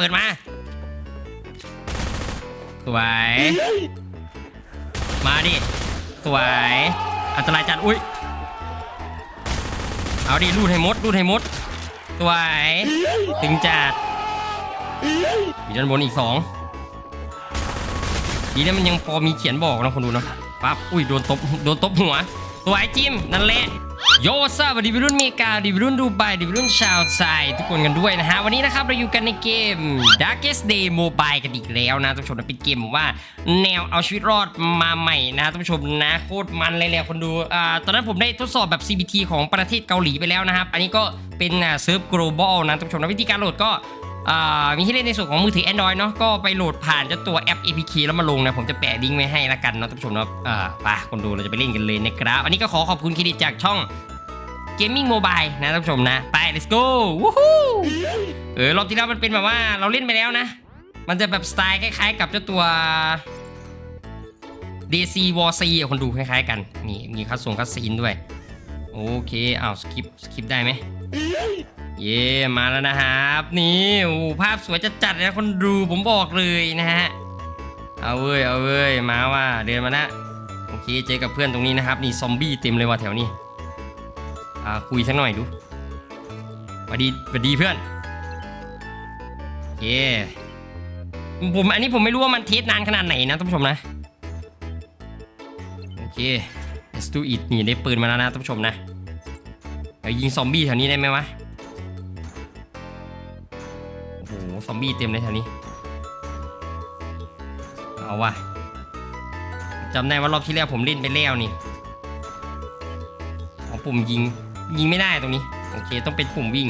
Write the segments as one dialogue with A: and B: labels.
A: เปิดมา สวย มาดิ สวย อันตรายจัด อุ้ย เอาดิรูดให้มดรูดให้มด สวย ถึงจัดมีด้านบนอีกสองดีนะมันยังพอมีเขียนบอกนะคนดูเนาะปั๊บ อุ้ย โดนตบ โดนตบหัว สวยจิ้ม นั่นแหละ โยซาวัสดีวัยรุ่นเมกาดีวัยรุ่นดูไบดีวัยรุ่นชาวไซทุกคนกันด้วยนะฮะ วันนี้นะครับ เราอยู่กันในเกม Darkest Day Mobile กันอีกแล้วนะท่านผู้ชมนะเป็นเกมว่า แนวเอาชีวิตรอดมาใหม่นะท่านผู้ชมนะโคตรมันเลยแหละคนดูอ่าตอนนั้นผมได้ทดสอบแบบ CBT ของประเทศเกาหลีไปแล้วนะครับ อันนี้ก็เป็นเซิร์ฟ global นะท่านผู้ชมนะวิธีการโหลดก็ มีให้เล่นในส่วนของมือถือ Android เนาะก็ไปโหลดผ่านเจ้าตัวแอป APK แล้วมาลงนะ ผมจะแปะลิงก์ไว้ให้ละกันเนาะท่านผู้ชมเนาะอ่าไปคนดูเราจะไปเล่นกันเลยนะครับอันนี้ก็ขอขอบคุณเครดิตจากช่อง Gaming Mobile นะท่านผู้ชมนะ ไป let's go วู้ฮู้เออรอบที่แล้วมันเป็นแบบว่าเราเล่นไปแล้วนะ มันจะแบบสไตล์คล้ายๆ กับเจ้าตัว DC War C อะคนดูคล้ายๆกัน นี่มีคัดส่งคัดซีนด้วย โอเคเอาสกิปสกิปได้ไหม เย่มาแล้วนะครับ นี่โอ้ภาพสวยจะจัดๆนะคนดูผมบอกเลยนะฮะเอาเว้ยเอาเว้ยมาว่าเดินมาละโอเคเจอกับเพื่อนตรงนี้นะครับ นี่ซอมบี้เต็มเลยว่ะแถวนี้อ่าคุยสักหน่อยดูสวัสดีสวัสดีเพื่อนเย่ผมอันนี้ผมไม่รู้ว่ามันเทสนานขนาดไหนนะท่านผู้ชมนะโอเค let's do it นี่ได้ปืนมาแล้วนะท่านผู้ชมนะเดี๋ยวยิงซอมบี้แถวนี้ได้ไหมวะ ซอมบี้เต็มเลยแถวนี้ เอาว่ะจำได้ว่ารอบที่แล้วผมเล่นไปแล้วนี่เอาปุ่มยิง ยิงไม่ได้ตรงนี้ โอเค ต้องเป็นปุ่มวิ่ง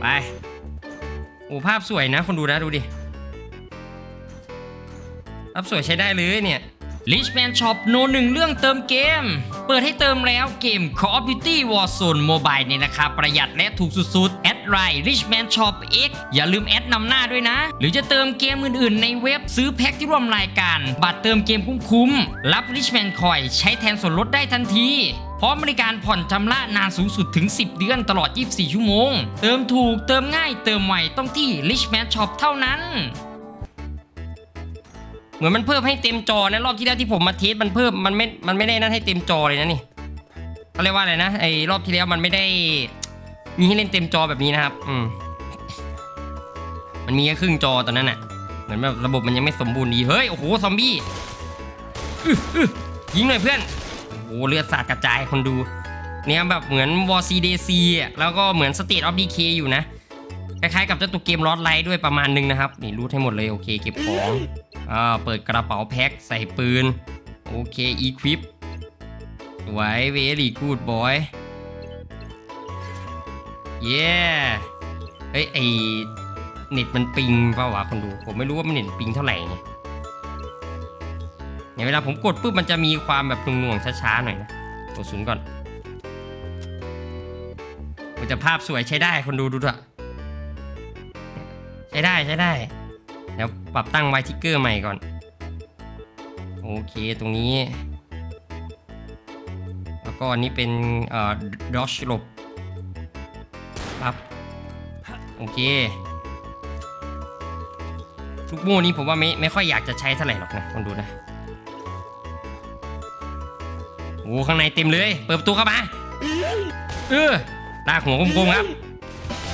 A: ไปโอ้ภาพสวยนะ คนดูนะดูดิภาพสวยใช้ได้เลยเนี่ย Richman Shop โนหนึ่งเรื่องเติมเกม เปิดให้เติมแล้วเกม Call of Duty Warzone Mobile ในราคาประหยัดและถูกสุดๆ แอดไลน์ Richman Shop X อย่าลืมแอดนำหน้าด้วยนะ หรือจะเติมเกมอื่นๆ ในเว็บซื้อแพ็คที่ร่วมรายการ บัตรเติมเกมคุ้มๆ รับ Richman Coin ใช้แทนส่วนลดได้ทันทีพร้อมบริการผ่อนชำระนานสูงสุดถึง 10 เดือนตลอด 24 ชั่วโมง เติมถูก เติมง่าย เติมไวต้องที่ Richman Shop เท่านั้น เหมือนมันเพิ่มให้เต็มจอนะรอบที่แล้วที่ผมมาเทสมันเพิ่มมันไม่มันไม่ได้นั่นให้เต็มจอเลยนะนี่เขาเรียกว่าอะไรนะไอ้รอบที่แล้วมันไม่ได้มีให้เล่นเต็มจอแบบนี้นะครับ อืม มันมีแค่ครึ่งจอตอนนั้นน่ะ เหมือนแบบระบบมันยังไม่สมบูรณ์ดี เฮ้ย โอ้โห ซอมบี้ยิงหน่อยเพื่อน โอ้เลือดสาดกระจายคนดู เนี่ยแบบเหมือนวอร์ซีเดซีอะแล้วก็เหมือนสเตทออฟดีเคอยู่นะ คล้ายๆกับเจ้าตัวเกมลอดไลท์ด้วยประมาณนึงนะครับ นี่รูดให้หมดเลยโอเคเก็บของอ่าเปิดกระเป๋าแพ็คใส่ปืน โอเคอีควิปสวยเวลี่กูดบอยเย้เฮ้ยไอเน็ตมันปิงเปล่าวะคนดู ผมไม่รู้ว่ามันเน็ตปิงเท่าไหร่ไงเนี่ยเวลาผมกดปุ๊บมันจะมีความแบบหน่วงๆช้าๆหน่อยนะกดศูนย์ก่อนมันจะภาพสวยใช้ได้คนดูดูเถอะ ช้ได้ใช้ได้ เดี๋ยวปรับตั้งไวทิกเกอร์ใหม่ก่อน โอเคตรงนี้ แล้วก็อันนี้เป็นเอ่อดอชลบปั๊บโอเคลูกโม่นี้ผมว่าไม่ไม่ค่อยอยากจะใช้เท่าไหร่หรอกนะลองดูนะโอ้ข้างในเต็มเลย เปิดประตูเข้ามาเออลากหัวกลมๆครับ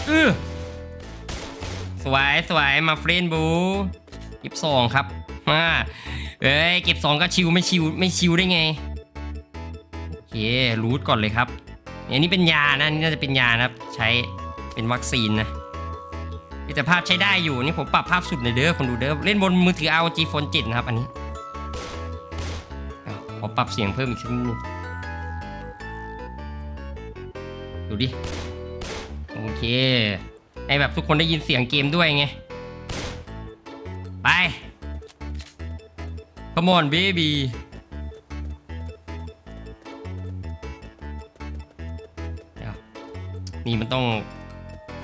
A: เออ สวยสวยมาเฟรนบูเก็บสองครับมาเอ้ยเก็บสองก็ชิวไม่ชิวไม่ชิวได้ไงโอเครูทก่อนเลยครับอันนี้เป็นยานะนี่น่าจะเป็นยานะครับ ใช้เป็นวัคซีนนะแต่ภาพใช้ได้อยู่นี่ผมปรับภาพสุดเลยเด้อคนดูเด้อเล่นบนมือถือ ROG Phone 7นะครับ อันนี้ขอปรับเสียงเพิ่มอีกสักนิดนึงดูดิ โอเค ให้แบบทุกคนได้ยินเสียงเกมด้วยไง ไป Come on baby นี่มันต้อง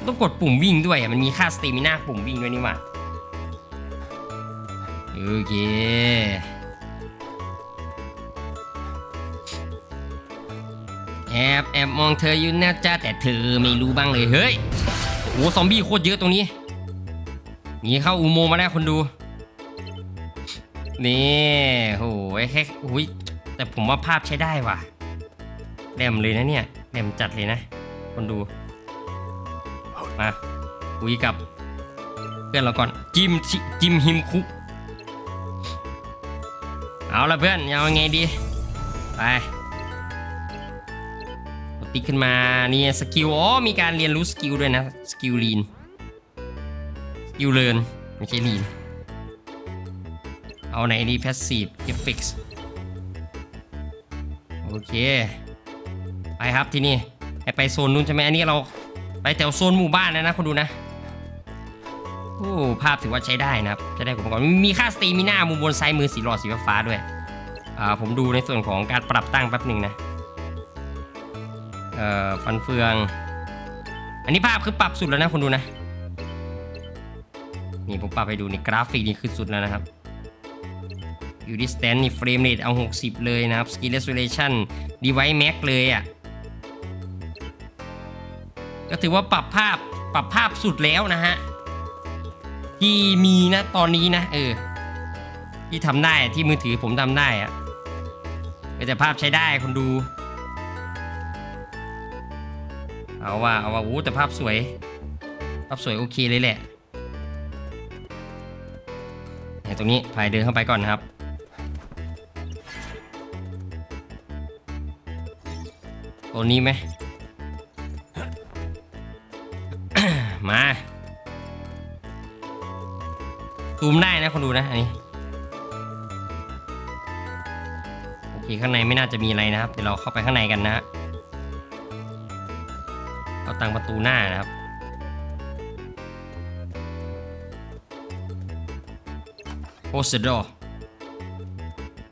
A: ต้องกดปุ่มวิ่งด้วยอะมันมีค่าสเตมิน่าปุ่มวิ่งด้วยนี่หว่าโอเคแอบแอบมองเธออยู่นะจ้าแต่เธอไม่รู้บ้างเลยเฮ้ย โอ้ซอมบี้โคตรเยอะตรงนี้หนีเข้าอุโมงค์มาได้คนดู นี่โหแค่โอ้ยแต่ผมว่าภาพใช้ได้ว่ะแหลมเลยนะเนี่ยแหลมจัดเลยนะ คนดู มาคุยกับเพื่อนเราก่อนจิมจิมฮิมคุเอาละเพื่อนเอาไงดีไป ติ๊กขึ้นมาเนี่ยสกิลอ๋อมีการเรียนรู้สกิลด้วยนะสกิลลีนสกิลเลินไม่ใช่ลีนเอาไหนดี Passive Effects โอเค ไปครับที่นี่ไปโซนนู้นใช่ไหมอันนี้เราไปแถวโซนหมู่บ้านแล้วนะคนดูนะโอ้ภาพถือว่าใช้ได้นะครับใช้ได้ผมก่อนมีค่าสตรีมิน่ามุมบนซ้ายมือสีหลอดสีฟ้าด้วยอ่าผมดูในส่วนของการปรับตั้งแป๊บหนึ่งนะ เอ่อฟันเฟือง อันนี้ภาพคือปรับสุดแล้วนะคนดูนะ นี่ผมปรับไปดูในกราฟิกนี่คือสุดแล้วนะครับอยู่ที่สแตนนี่เฟรมเรทเอา 60 เลยนะครับ Skill Resolution Device Max เลยอะ่ะ ก็ถือว่าปรับภาพปรับภาพสุดแล้วนะฮะ ที่มีนะตอนนี้นะ เออ ที่ทำได้ที่มือถือผมทำได้อะแต่ภาพใช้ได้คนดู เอาว่าเอาว่าโอ้แต่ภาพสวย ภาพสวยโอเคเลยแหละเนี่ยตรงนี้พายเดินเข้าไปก่อนนะครับ ตัวนี้ไหม มา ซูมได้นะคนดูนะ อันนี้ โอเค ข้างในไม่น่าจะมีอะไรนะครับ เดี๋ยวเราเข้าไปข้างในกันนะฮะ เราตั้งประตูหน้านะครับโ o สดอ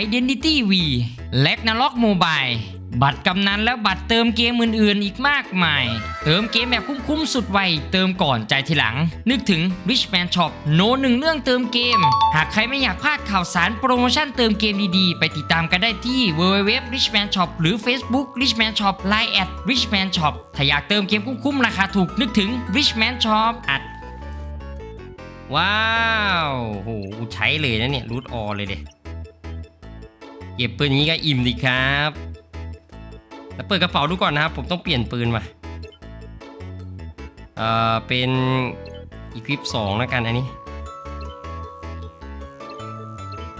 B: Identity V และ n a r o k Mobile บัตรกำนันและบัตรเติมเกมอื่นๆ อีกมากมาย เติมเกมแบบคุ้มๆ สุดไว เติมก่อนใจทีหลัง นึกถึง Richman Shop โนหนึ่งเรื่องเติมเกม หากใครไม่อยากพลาดข่าวสารโปรโมชั่นเติมเกมดีๆ ไปติดตามกันได้ที่ www richman shop หรือ Facebook richman shop line at richman shop ถ้าอยากเติมเกมคุ้มๆ ราคาถูกนึกถึง richman shop อัด
A: ว้าวโหใช้เลยนะเนี่ยรูทออเลยเด็ เก็บปืนอย่างนี้ก็อิ่มดีครับ แล้วเปิดกระเป๋าดูก่อนนะครับ ผมต้องเปลี่ยนปืนมาเอ่อเป็นอีควิปสองแล้วกันอันนี้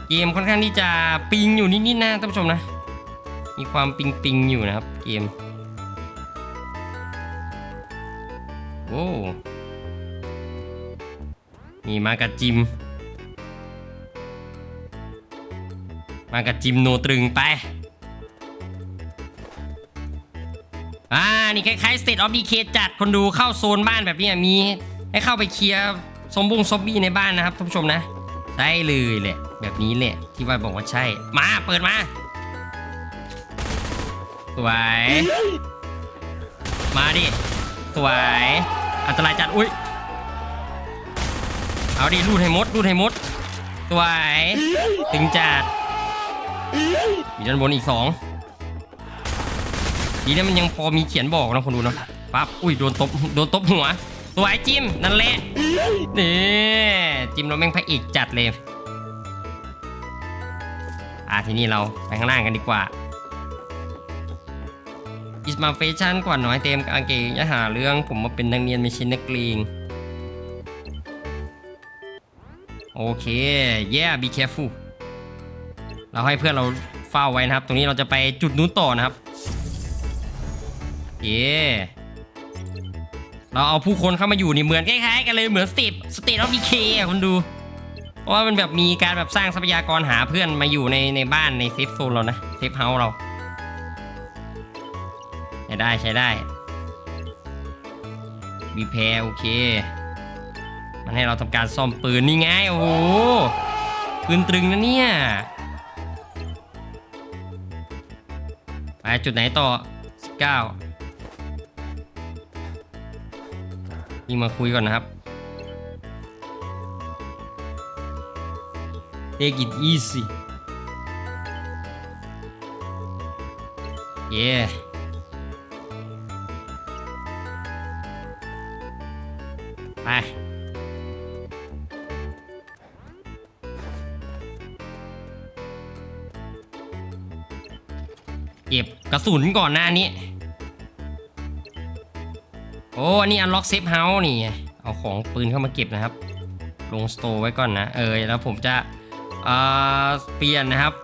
A: เกมค่อนข้างที่จะปิงอยู่นิดๆนะท่านผู้ชมนะ มีความปิงปิงอยู่นะครับ เกมโอ้นี่มากับจิม มากับจิมโนตรึงไป อ่า นี่คล้ายๆ State of Decay จัดคนดูเข้าโซนบ้านแบบนี้มีให้เข้าไปเคลียร์ซอมบงซอมบี้ในบ้านนะครับท่านผู้ชมนะ ใช่เลยแหละ แบบนี้แหละ ที่ว่าบอกว่าใช่ มาเปิดมา สวย มาดิ สวย อันตรายจัด อุ้ยเอาดิรูดให้มดรูดให้มดสวย ถึงจัด อยู่ด้านบนอีกสองดีนะมันยังพอมีเขียนบอกนะคนดูเนาะปั๊บอุ้ยโดนตบโดนตบหัวสวยจิมนั่นแหละนี่จิมเราแม่งพระเอกจัดเลยอะทีนี้เราไปข้างล่างกันดีกว่าอิสมาเฟชั่นกว่าน้อยเต็มกางเกงอย่าหาเรื่องผมมาเป็นนักเรียนไม่ใช่นักเลงโอเค yeah be careful เราให้เพื่อนเราเฝ้าไว้นะครับ ตรงนี้เราจะไปจุดนู้นต่อนะครับเย่เราเอาผู้คนเข้ามาอยู่นี่เหมือนคล้ายๆกันเลยเหมือนสเตทสเตทออฟดีเคอะคุณดูเพราะว่ามันแบบมีการแบบสร้างทรัพยากรหาเพื่อนมาอยู่ในในบ้านในเซฟโซนเรานะเซฟเฮาส์เราใช้ได้ใช้ได้บีแพรโอเค มันให้เราทำการซ่อมปืนนี่ไงโอ้โหปืนตรึงนะเนี่ย ไปจุดไหนต่อ 19นี่มาคุยก่อนนะครับ Take it easy yeah ไป เก็บกระสุนก่อนหน้านี้ โอ้อันนี้อันล็อกเซฟเฮาส์นี่ เอาของปืนเข้ามาเก็บนะครับ ลงสโตร์ไว้ก่อนนะ เออแล้วผมจะเปลี่ยนนะครับ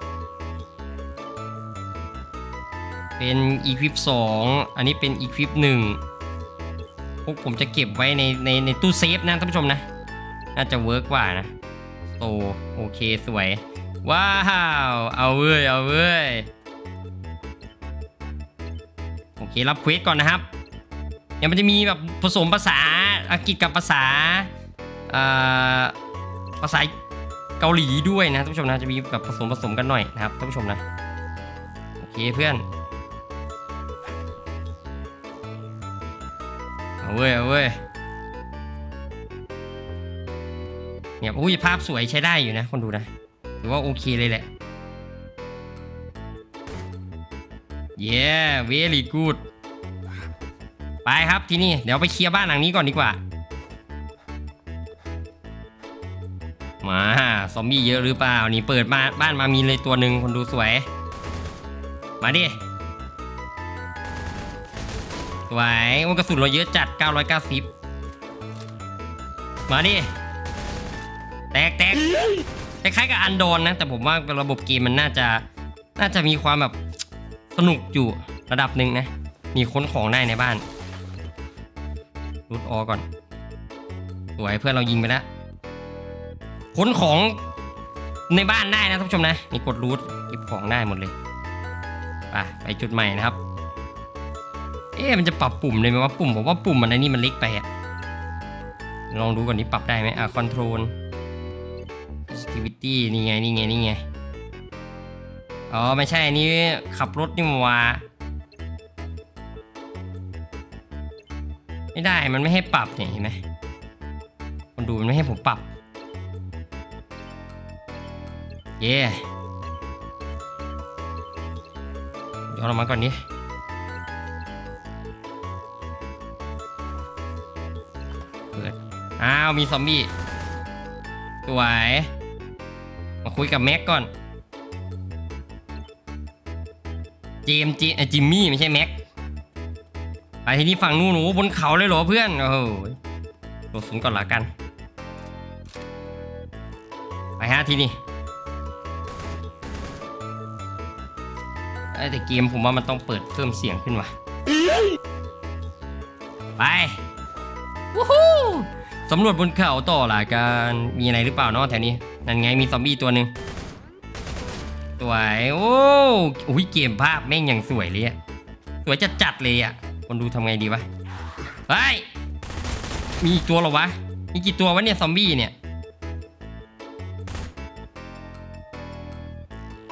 A: เป็น equip 2อันนี้เป็น equip 1พวกผมจะเก็บไว้ในในในตู้เซฟนะท่านผู้ชมนะ น่าจะเวิร์กกว่านะโตโอเคสวย ว้าว เอาเว้ย เอาเว้ย เค รับเควสก่อนนะครับเดี๋ยวมันจะมีแบบผสมภาษาอังกฤษกับภาษาภาษาเกาหลีด้วยนะท่านผู้ชมนะจะมีแบบผสมผสมกันหน่อยนะครับท่านผู้ชมนะโอเคเพื่อนเอาเว้ยเอาเว้ยเนี่ยอุ้ยภาพสวยใช้ได้อยู่นะคนดูนะถือว่าโอเคเลยแหละ yeah very good ไปครับที่นี่ เดี๋ยวไปเคลียร์บ้านหลังนี้ก่อนดีกว่า มาซอมบี้เยอะหรือเปล่า นี่เปิดมาบ้านมามีเลยตัวหนึ่งคนดูสวย มาดิสวยโอ้กระสุนเราเยอะจัด 990 มาดิ แตกแตกคล้ายๆกับอันโดนนะ แต่ผมว่าระบบเกมมันน่าจะ น่าจะมีความแบบ สนุกอยู่ระดับหนึ่งนะ มีค้นของได้ในบ้านรูดออก่อนสวยเพื่อนเรายิงไปแล้วค้นของในบ้านได้นะท่านผู้ชมนะนี่กดรูทเก็บของได้หมดเลยไปไปจุดใหม่นะครับ เอ๊ะมันจะปรับปุ่มเลยไหมว่าปุ่มผมว่าปุ่มมันไอ้นี่มันเล็กไปอะลองดูก่อนนี่ปรับได้ไหมอะคอนโทรล activity นี่ไงนี่ไงนี่ไง อ๋อ ไม่ใช่อันนี้ขับรถนี่หว่าไม่ได้มันไม่ให้ปรับเนี่ยเห็นไหมคนดูมันไม่ให้ผมปรับ เย่ย้อนออกมาก่อนนี้เปิดอ้าว มีซอมบี้สวย มาคุยกับแม็กก่อน เจมส์จิเอ่อจิมมี่ไม่ใช่แม็กไปที่นี่ฝั่งนู้นหนูบนเขาเลยเหรอเพื่อนโอ้โหโดดสูงก่อนละกัน ไปฮะที่นี่เอ้ยแต่เกมผมว่ามันต้องเปิดเพิ่มเสียงขึ้นว่ะ ไปวู้ฮู้สำรวจบนเขาต่อละกันมีอะไรหรือเปล่าเนาะแถวนี้ นั่นไงมีซอมบี้ตัวหนึ่ง สวยโอ้โอ้ยเกมภาพแม่งอย่างสวยเลยอะสวยจัดจัดเลยอะคนดูทำไงดีวะเฮ้ยมีอีกตัวหรอวะมีกี่ตัววะเนี่ยซอมบี้เนี่ย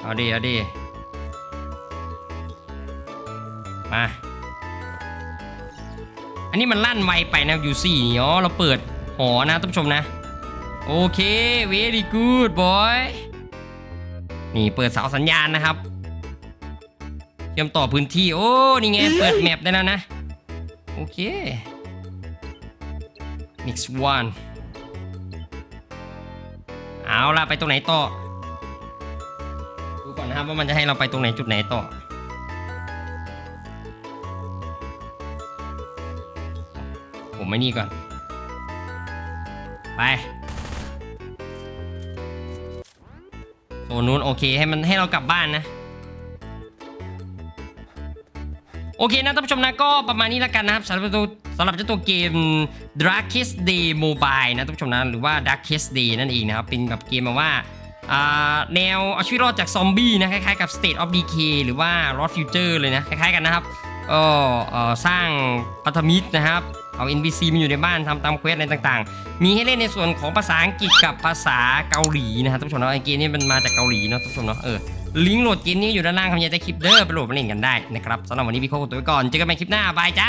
A: เอาดิเอาดิมาอันนี้มันลั่นไวไปนะยูซี่นี่อ๋อเราเปิดหอนะท่านผู้ชมนะ โอเค very good boy นี่เปิดเสาสัญญาณนะครับ เชื่อมต่อพื้นที่ โอ้ นี่ไง เปิดแมปได้แล้วนะ โอเค next one เอาล่ะ ไปตรงไหนต่อ ดูก่อนนะครับว่ามันจะให้เราไปตรงไหนจุดไหนต่อผมไม่นี่ก่อน ไป นนู้นโอเคให้มันให้เรากลับบ้านนะ โอเคนะท่านผู้ชมนะก็ประมาณนี้แล้วกันนะครับสำหรับตัวสำหรับเจ้าตัวเกม Darkest Day Mobile นะท่านผู้ชมนะหรือว่า Darkest Day นั่นเองนะครับ เป็นแบบเกมแบบว่าแนวเอาชีวิตรอดจากซอมบี้นะคล้ายๆกับ State of Decay หรือว่า Lost Future เลยนะ คล้ายๆกันนะครับก็สร้างพันธมิตรนะครับ เอา NPC มาอยู่ในบ้านทำตามเควสอะไรต่างๆ มีให้เล่นในส่วนของภาษาอังกฤษกับภาษาเกาหลีนะครับท่านผู้ชมเนาะไอเกมนี้มันมาจากเกาหลีเนาะท่านผู้ชมเนาะเออลิงก์โหลดเกมนี้อยู่ด้านล่างครับอยากจะคลิปเด้อไปโหลดมาเล่นกันได้นะครับสำหรับวันนี้พี่โคกตัวไปก่อนเจอกันใหม่คลิปหน้าบายจ้า